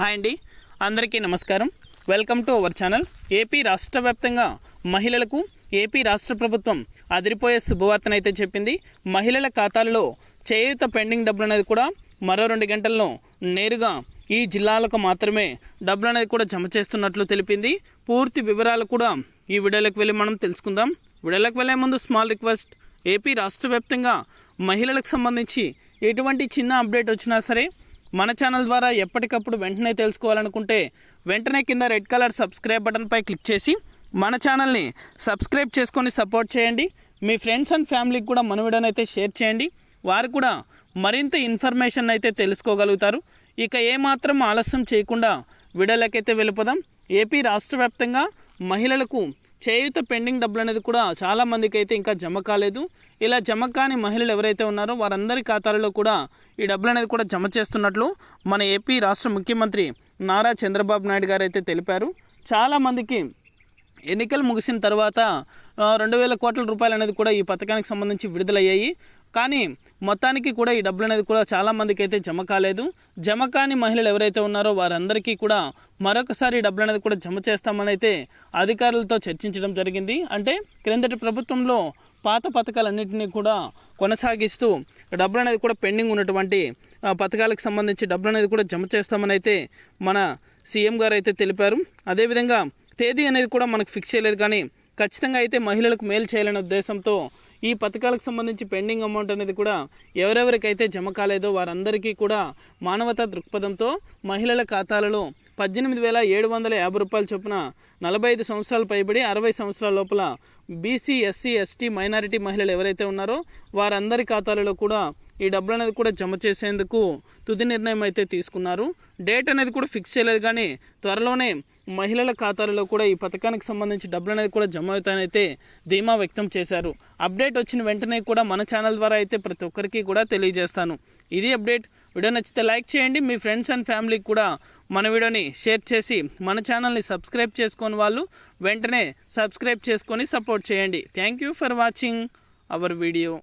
Hi అండి. అందరికీ నమస్కారం. Welcome to our channel. AP రాష్ట్ర వ్యాప్తంగా మహిళలకు ఏపీ రాష్ట్ర ప్రభుత్వం అదిరిపోయే శుభవార్తనైతే చెప్పింది. మహిళల ఖాతాలలో చేయూత పెండింగ్ డబ్బులు అనేది కూడా మరో రెండు గంటల్లో నేరుగా ఈ జిల్లాలకు మాత్రమే డబ్బులు అనేది కూడా జమ చేస్తున్నట్లు తెలిపింది. పూర్తి వివరాలు కూడా ఈ వీడియోలోకి వెళ్ళి మనం తెలుసుకుందాం. వీడియోలోకి వెళ్ళే ముందు స్మాల్ రిక్వెస్ట్. ఏపీ రాష్ట్ర వ్యాప్తంగా మహిళలకు సంబంధించి ఎటువంటి చిన్న అప్డేట్ వచ్చినా సరే మన ఛానల్ ద్వారా ఎప్పటికప్పుడు వెంటనే తెలుసుకోవాలనుకుంటే వెంటనే కింద రెడ్ కలర్ సబ్స్క్రైబ్ బటన్పై క్లిక్ చేసి మన ఛానల్ని సబ్స్క్రైబ్ చేసుకొని సపోర్ట్ చేయండి. మీ ఫ్రెండ్స్ అండ్ ఫ్యామిలీకి కూడా మన వీడియోని అయితే షేర్ చేయండి. వారు కూడా మరింత ఇన్ఫర్మేషన్ అయితే తెలుసుకోగలుగుతారు. ఇక ఏమాత్రం ఆలస్యం చేయకుండా వీడియోలకైతే వెళ్ళిపోదాం. ఏపీ రాష్ట్ర వ్యాప్తంగా మహిళలకు చేయూత పెండింగ్ డబ్బులు అనేది కూడా చాలా మందికి అయితే ఇంకా జమ కాలేదు. ఇలా జమ కాని మహిళలు ఎవరైతే ఉన్నారో వారందరి ఖాతాలలో కూడా ఈ డబ్బులు అనేది కూడా జమ చేస్తున్నట్లు మన ఏపీ రాష్ట్ర ముఖ్యమంత్రి నారా చంద్రబాబు నాయుడు గారు అయితే తెలిపారు. చాలామందికి ఎన్నికలు ముగిసిన తర్వాత రెండు వేల కోట్ల రూపాయలు అనేది కూడా ఈ పథకానికి సంబంధించి విడుదలయ్యాయి. కానీ మొత్తానికి కూడా ఈ డబ్బులు అనేది కూడా చాలా మందికి అయితే జమ కాలేదు. జమ కాని మహిళలు ఎవరైతే ఉన్నారో వారందరికీ కూడా మరొకసారి డబ్బులు అనేది కూడా జమ చేస్తామని అయితే అధికారులతో చర్చించడం జరిగింది. అంటే క్రిందటి ప్రభుత్వంలో పాత పథకాలన్నింటినీ కూడా కొనసాగిస్తూ డబ్బులు అనేది కూడా పెండింగ్ ఉన్నటువంటి ఆ, పథకాలకు సంబంధించి డబ్బులు అనేది కూడా జమ చేస్తామని అయితే మన సీఎం గారు అయితే తెలిపారు. అదేవిధంగా తేదీ అనేది కూడా మనకు ఫిక్స్ చేయలేదు కానీ ఖచ్చితంగా అయితే మహిళలకు మేలు చేయాలనే ఉద్దేశంతో ఈ పథకాలకు సంబంధించి పెండింగ్ అమౌంట్ అనేది కూడా ఎవరెవరికైతే జమ కాలేదో వారందరికీ కూడా మానవతా దృక్పథంతో మహిళల ఖాతాలలో పద్దెనిమిది వేల ఏడు వందల యాభై రూపాయల చొప్పున నలభై ఐదు సంవత్సరాలు పైబడి అరవై సంవత్సరాల లోపల బీసీ ఎస్సీ ఎస్టీ మైనారిటీ మహిళలు ఎవరైతే ఉన్నారో వారందరి ఖాతాలలో కూడా ఈ డబ్బులు అనేది కూడా జమ చేసేందుకు తుది నిర్ణయం అయితే తీసుకున్నారు. డేట్ అనేది కూడా ఫిక్స్ చేయలేదు కానీ త్వరలోనే మహిళల ఖాతాలలో కూడా ఈ పథకానికి సంబంధించి డబ్బులు అనేది కూడా జమ అవుతానైతే ధీమా వ్యక్తం చేశారు. అప్డేట్ వచ్చిన వెంటనే కూడా మన ఛానల్ ద్వారా అయితే ప్రతి ఒక్కరికి కూడా తెలియజేస్తాను. ఇది అప్డేట్. వీడియో నచ్చితే లైక్ చేయండి. మీ ఫ్రెండ్స్ అండ్ ఫ్యామిలీకి కూడా మన వీడియోని షేర్ చేసి మన ఛానల్ని సబ్స్క్రైబ్ చేసుకొని వాళ్ళు వెంటనే సబ్స్క్రైబ్ చేసుకొని సపోర్ట్ చేయండి. Thank you for watching our video.